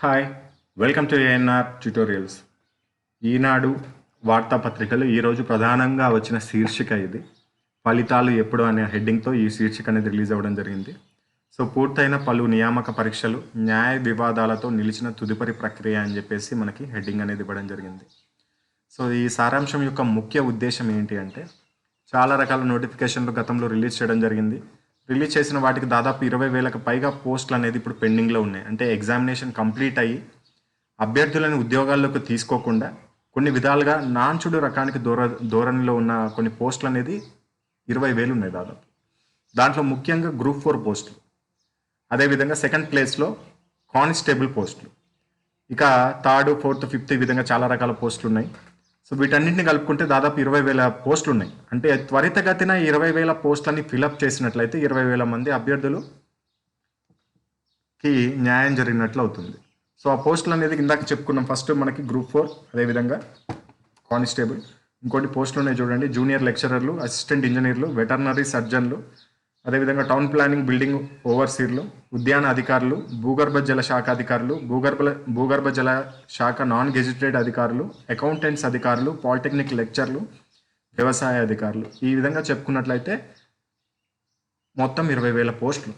Hi welcome to ANR tutorials Eenadu వార్తాపత్రికలు ఈరోజు ప్రధానంగా వచ్చిన శీర్షిక ఇది. ఫలితాలు ఎప్పుడు అనే హెడ్డింగ్తో ఈ శీర్షిక అనేది రిలీజ్ అవ్వడం జరిగింది. సో పూర్తయిన పలు నియామక పరీక్షలు న్యాయ వివాదాలతో నిలిచిన తుదుపరి ప్రక్రియ అని చెప్పేసి మనకి హెడ్డింగ్ అనేది ఇవ్వడం జరిగింది. సో ఈ సారాంశం యొక్క ముఖ్య ఉద్దేశం ఏంటి అంటే చాలా రకాల నోటిఫికేషన్లు గతంలో రిలీజ్ చేయడం జరిగింది. రిలీజ్ చేసిన వాటికి దాదాపు ఇరవై వేలకు పైగా పోస్టులు అనేది ఇప్పుడు పెండింగ్లో ఉన్నాయి. అంటే ఎగ్జామినేషన్ కంప్లీట్ అయ్యి అభ్యర్థులను ఉద్యోగాల్లోకి తీసుకోకుండా కొన్ని విధాలుగా నాంచుడు రకానికి దూర ధోరణిలో ఉన్న కొన్ని పోస్టులు అనేది ఇరవై వేలు ఉన్నాయి దాదాపు. దాంట్లో ముఖ్యంగా గ్రూప్ ఫోర్ పోస్టులు. అదేవిధంగా సెకండ్ ప్లేస్లో కానిస్టేబుల్ పోస్టులు. ఇక థర్డ్ ఫోర్త్ ఫిఫ్త్ ఈ విధంగా చాలా రకాల పోస్టులు ఉన్నాయి. సో వీటన్నింటిని కలుపుకుంటే దాదాపు ఇరవై వేల పోస్టులు ఉన్నాయి. అంటే త్వరితగతిన ఇరవై వేల పోస్టులని ఫిలప్ చేసినట్లయితే ఇరవై వేల మంది అభ్యర్థులుకి న్యాయం జరిగినట్లు అవుతుంది. సో ఆ పోస్టులు అనేది ఇందాక చెప్పుకున్నాం. ఫస్ట్ మనకి గ్రూప్ ఫోర్ అదేవిధంగా కానిస్టేబుల్. ఇంకోటి పోస్టులు ఉన్నాయి చూడండి. జూనియర్ లెక్చరర్లు అసిస్టెంట్ ఇంజనీర్లు వెటర్నరీ సర్జన్లు అదేవిధంగా టౌన్ ప్లానింగ్ బిల్డింగ్ ఓవర్సీర్లు ఉద్యాన అధికారులు భూగర్భ జల శాఖ అధికారులు భూగర్భ భూగర్భ జల శాఖ నాన్ గెజిటెడ్ అధికారులు అకౌంటెంట్స్ అధికారులు పాలిటెక్నిక్ లెక్చర్లు వ్యవసాయ అధికారులు. ఈ విధంగా చెప్పుకున్నట్లయితే మొత్తం ఇరవై వేల పోస్టులు.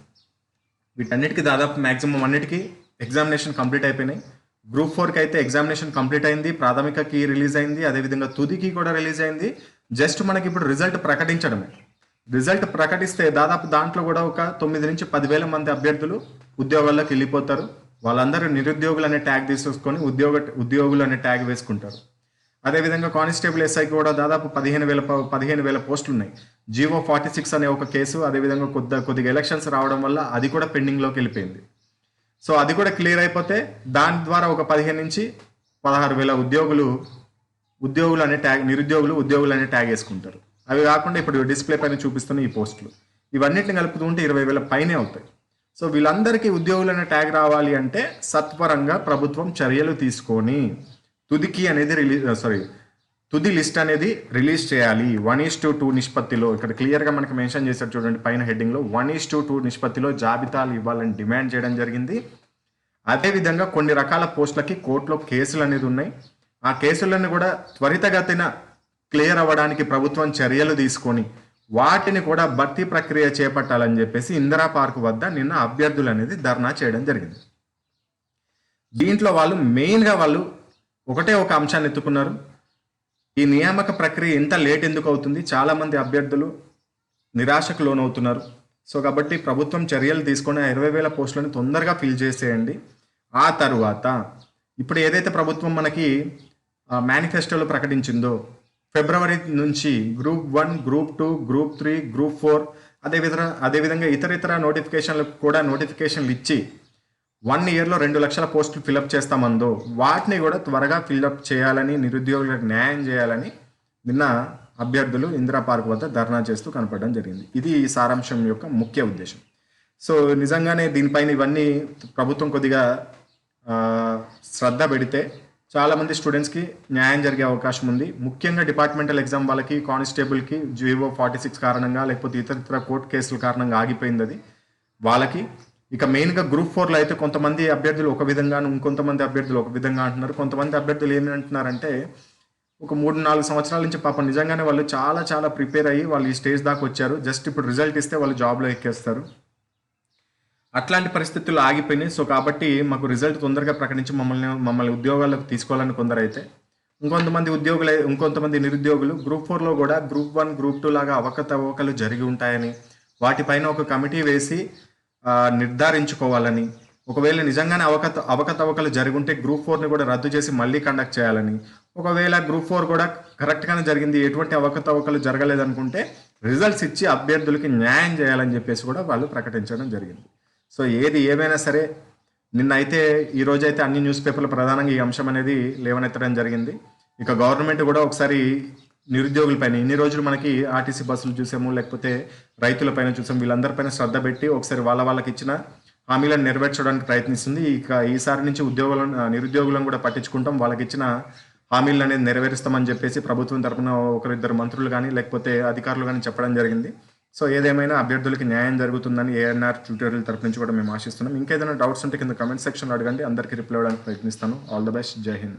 వీటన్నిటికీ దాదాపు మ్యాక్సిమం అన్నిటికీ ఎగ్జామినేషన్ కంప్లీట్ అయిపోయినాయి. గ్రూప్ ఫోర్కి అయితే ఎగ్జామినేషన్ కంప్లీట్ అయింది ప్రాథమికకి రిలీజ్ అయింది అదేవిధంగా తుదికి కూడా రిలీజ్ అయింది. జస్ట్ మనకి ఇప్పుడు రిజల్ట్ ప్రకటించడమే. రిజల్ట్ ప్రకటిస్తే దాదాపు దాంట్లో కూడా ఒక తొమ్మిది నుంచి పదివేల మంది అభ్యర్థులు ఉద్యోగాల్లోకి వెళ్ళిపోతారు. వాళ్ళందరూ నిరుద్యోగులు అనే ట్యాగ్ తీసుకొని ఉద్యోగ ఉద్యోగులు అనే ట్యాగ్ వేసుకుంటారు. అదేవిధంగా కానిస్టేబుల్ ఎస్ఐకి కూడా దాదాపు పదిహేను వేల పదిహేను వేల పోస్టులు ఉన్నాయి. జీవో ఫార్టీ సిక్స్ అనే ఒక కేసు అదేవిధంగా కొద్ది కొద్దిగా ఎలక్షన్స్ రావడం వల్ల అది కూడా పెండింగ్లోకి వెళ్ళిపోయింది. సో అది కూడా క్లియర్ అయిపోతే దాని ద్వారా ఒక పదిహేను నుంచి పదహారు వేల ఉద్యోగులు ఉద్యోగులు అనే ట్యాగ్ నిరుద్యోగులు ఉద్యోగులు అనే ట్యాగ్ వేసుకుంటారు. అవి కాకుండా ఇప్పుడు డిస్ప్లే పైన చూపిస్తున్న ఈ పోస్టులు ఇవన్నిటిని కలుపుతుంటే ఇరవై వేల పైనే అవుతాయి. సో వీళ్ళందరికీ ఉద్యోగులైన ట్యాగ్ రావాలి అంటే సత్వరంగా ప్రభుత్వం చర్యలు తీసుకొని తుదికి అనేది రిలీజ్ సారీ తుది లిస్ట్ అనేది రిలీజ్ చేయాలి. వన్ ఈస్ టు టూ నిష్పత్తిలో ఇక్కడ క్లియర్గా మనకి మెన్షన్ చేశారు చూడండి పైన హెడ్డింగ్లో వన్ ఈస్ టు టూ నిష్పత్తిలో జాబితాలు ఇవ్వాలని డిమాండ్ చేయడం జరిగింది. అదేవిధంగా కొన్ని రకాల పోస్టులకి కోర్టులో కేసులు అనేది ఉన్నాయి. ఆ కేసులను కూడా త్వరితగతిన క్లియర్ అవ్వడానికి ప్రభుత్వం చర్యలు తీసుకొని వాటిని కూడా భర్తీ ప్రక్రియ చేపట్టాలని చెప్పేసి ఇందిరా పార్క్ వద్ద నిన్న అభ్యర్థులు అనేది ధర్నా చేయడం జరిగింది. దీంట్లో వాళ్ళు మెయిన్గా వాళ్ళు ఒకటే ఒక అంశాన్ని ఎత్తుకున్నారు. ఈ నియామక ప్రక్రియ ఇంత లేట్ ఎందుకు అవుతుంది? చాలామంది అభ్యర్థులు నిరాశకు లోనవుతున్నారు. సో కాబట్టి ప్రభుత్వం చర్యలు తీసుకొని ఇరవై వేల పోస్టులను తొందరగా ఫిల్ చేసేయండి. ఆ తరువాత ఇప్పుడు ఏదైతే ప్రభుత్వం మనకి మేనిఫెస్టోలో ప్రకటించిందో ఫిబ్రవరి నుంచి group one group two group three group four అదేవిధంగా అదేవిధంగా ఇతర ఇతర నోటిఫికేషన్లకు కూడా నోటిఫికేషన్లు ఇచ్చి వన్ ఇయర్లో రెండు లక్షల పోస్టులు ఫిలప్ చేస్తామందో వాటిని కూడా త్వరగా ఫిల్అప్ చేయాలని నిరుద్యోగులకు న్యాయం చేయాలని నిన్న అభ్యర్థులు ఇందిరా పార్క్ వద్ద ధర్నా చేస్తూ కనపడడం జరిగింది. ఇది ఈ సారాంశం యొక్క ముఖ్య ఉద్దేశం. సో నిజంగానే దీనిపైన ఇవన్నీ ప్రభుత్వం కొద్దిగా శ్రద్ధ పెడితే చాలామంది స్టూడెంట్స్కి న్యాయం జరిగే అవకాశం ఉంది. ముఖ్యంగా డిపార్ట్మెంటల్ ఎగ్జామ్ వాళ్ళకి కానిస్టేబుల్కి జీవో ఫార్టీ సిక్స్ కారణంగా లేకపోతే ఇతర ఇతర కోర్టు కేసుల కారణంగా ఆగిపోయింది అది. వాళ్ళకి ఇక మెయిన్గా గ్రూప్ ఫోర్లో అయితే కొంతమంది అభ్యర్థులు ఒక విధంగా ఇంకొంతమంది అభ్యర్థులు ఒక విధంగా అంటున్నారు. కొంతమంది అభ్యర్థులు ఏమి అంటున్నారంటే ఒక మూడు నాలుగు సంవత్సరాల నుంచి పాపం నిజంగానే వాళ్ళు చాలా చాలా ప్రిపేర్ అయ్యి వాళ్ళు ఈ స్టేజ్ దాకా వచ్చారు. జస్ట్ ఇప్పుడు రిజల్ట్ ఇస్తే వాళ్ళు జాబ్లో ఎక్కేస్తారు. అట్లాంటి పరిస్థితులు ఆగిపోయినాయి. సో కాబట్టి మాకు రిజల్ట్ తొందరగా ప్రకటించి మమ్మల్ని మమ్మల్ని ఉద్యోగాలకు తీసుకోవాలని కొందరైతే ఇంకొంతమంది ఉద్యోగులు ఇంకొంతమంది నిరుద్యోగులు గ్రూప్ ఫోర్లో కూడా గ్రూప్ వన్ గ్రూప్ టూ లాగా అవకతవకలు జరిగి ఉంటాయని వాటిపైన ఒక కమిటీ వేసి నిర్ధారించుకోవాలని ఒకవేళ నిజంగానే అవకత అవకతవకలు జరుగుంటే గ్రూప్ ఫోర్ని కూడా రద్దు చేసి మళ్ళీ కండక్ట్ చేయాలని ఒకవేళ గ్రూప్ ఫోర్ కూడా కరెక్ట్గానే జరిగింది ఎటువంటి అవకతవకలు జరగలేదనుకుంటే రిజల్ట్స్ ఇచ్చి అభ్యర్థులకి న్యాయం చేయాలని చెప్పేసి కూడా వాళ్ళు ప్రకటించడం జరిగింది. సో ఏది ఏమైనా సరే నిన్న అయితే ఈ అయితే అన్ని న్యూస్ పేపర్లు ప్రధానంగా ఈ అంశం అనేది లేవనెత్తడం జరిగింది. ఇక గవర్నమెంట్ కూడా ఒకసారి నిరుద్యోగులపైన ఇన్ని రోజులు మనకి ఆర్టీసీ బస్సులు చూసాము లేకపోతే రైతులపైన చూసాము వీళ్ళందరిపైన శ్రద్ధ పెట్టి ఒకసారి వాళ్ళ వాళ్ళకి ఇచ్చిన హామీలను నెరవేర్చడానికి ప్రయత్నిస్తుంది. ఇక ఈసారి నుంచి ఉద్యోగులను నిరుద్యోగులను కూడా పట్టించుకుంటాం. వాళ్ళకి ఇచ్చిన హామీలను అనేది నెరవేరుస్తామని చెప్పేసి ప్రభుత్వం తరఫున ఒకరిద్దరు మంత్రులు కానీ లేకపోతే అధికారులు కానీ చెప్పడం జరిగింది. సో ఏదేమైనా అభ్యర్థులకి న్యాయం జరుగుతుందని ఏఎన్ఆర్ ట్యూటోరియల్ తరపు నుంచి కూడా మేము ఆశిస్తున్నాం. ఇంకేదైనా డౌట్స్ ఉంటే కింద కమెంట్ సెక్షన్లో అడగండి. అందరికీ రిప్లై అవ్వడానికి ప్రయత్నిస్తాను. ఆల్ ద బెస్ట్ జై హింద్